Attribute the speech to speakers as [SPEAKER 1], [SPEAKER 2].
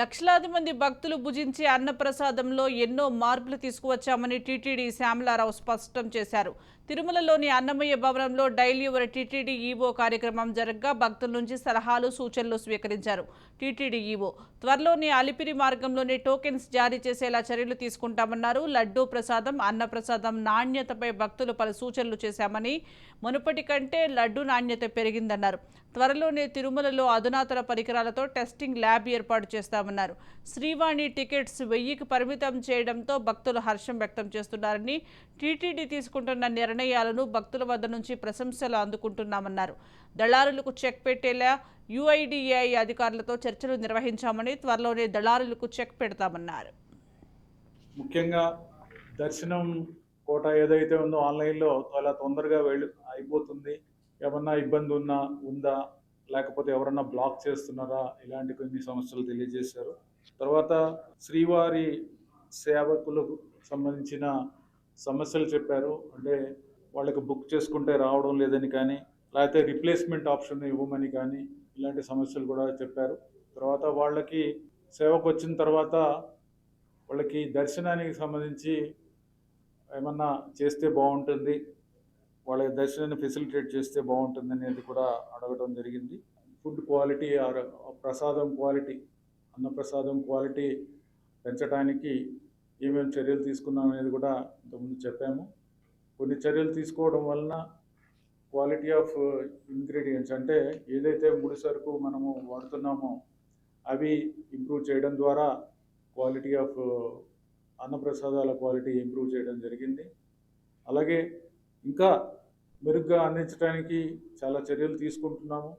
[SPEAKER 1] లక్షలాది మంది భక్తులు భుజించే అన్నప్రసాదంలో ఎన్నో మార్పులు తీసుకువచ్చామని టీటీడీ శ్యామలారావు స్పష్టం చేశారు. తిరుమలలోని అన్నమయ్య భవనంలో డైలీ యువర్ టీటీడీ ఈవో కార్యక్రమం జరగగా భక్తుల నుంచి సలహాలు సూచనలు స్వీకరించారు. టీటీడీ ఈవో త్వరలోని అలిపిరి మార్గంలోనే టోకెన్స్ జారీ చేసేలా చర్యలు తీసుకుంటామన్నారు. లడ్డూ ప్రసాదం అన్నప్రసాదం నాణ్యతపై భక్తులు పలు సూచనలు చేశామని మునుపటి కంటే లడ్డు నాణ్యత పెరిగిందన్నారు. త్వరలోనే తిరుమలలో అధునాతన పరికరాలతో టెస్టింగ్ ల్యాబ్ ఏర్పాటు చేస్తామన్నారు. శ్రీవాణి టికెట్స్ వెయ్యికి పరిమితం చేయడంతో భక్తులు హర్షం వ్యక్తం చేస్తున్నారని టీటీడీ తీసుకుంటున్న నిర్ణయాలను భక్తుల వద్ద నుంచి ప్రశంసలు అందుకుంటున్నామన్నారు. దళారులకు చెక్ పెట్టేలా యుఐడిఏఐ అధికారులతో చర్చలు నిర్వహించామని త్వరలోనే దళారులకు చెక్ పెడతామన్నారు.
[SPEAKER 2] ముఖ్యంగా దర్శనం కోట ఏదైతే ఉందో ఆన్లైన్లో చాలా తొందరగా వెళ్ళి అయిపోతుంది. ఏమన్నా ఇబ్బంది ఉన్నా ఉందా లేకపోతే ఎవరన్నా బ్లాక్ చేస్తున్నారా ఇలాంటి కొన్ని సమస్యలు తెలియజేశారు. తర్వాత శ్రీవారి సేవకులకు సంబంధించిన సమస్యలు చెప్పారు. అంటే వాళ్ళకి బుక్ చేసుకుంటే రావడం లేదని కానీ లేకపోతే రిప్లేస్మెంట్ ఆప్షన్ ఇవ్వమని కానీ ఇలాంటి సమస్యలు కూడా చెప్పారు. తర్వాత వాళ్ళకి సేవకు వచ్చిన తర్వాత వాళ్ళకి దర్శనానికి సంబంధించి ఏమన్నా చేస్తే బాగుంటుంది వాళ్ళ దర్శనాన్ని ఫెసిలిటేట్ చేస్తే బాగుంటుంది అనేది కూడా అడగడం జరిగింది. ఫుడ్ క్వాలిటీ ఆర్ ప్రసాదం క్వాలిటీ అన్నప్రసాదం క్వాలిటీ పెంచడానికి ఏమేమి చర్యలు తీసుకున్నాం అనేది కూడా ఇంతకుముందు చెప్పాము. కొన్ని చర్యలు తీసుకోవడం వలన క్వాలిటీ ఆఫ్ ఇంగ్రీడియంట్స్ అంటే ఏదైతే ముడి సరుకు మనము వాడుతున్నామో అవి ఇంప్రూవ్ చేయడం ద్వారా క్వాలిటీ ఆఫ్ అన్నప్రసాదాల క్వాలిటీ ఇంప్రూవ్ చేయడం జరిగింది. అలాగే ఇంకా మెరుగ్గా అందించడానికి చాలా చర్యలు తీసుకుంటున్నాము.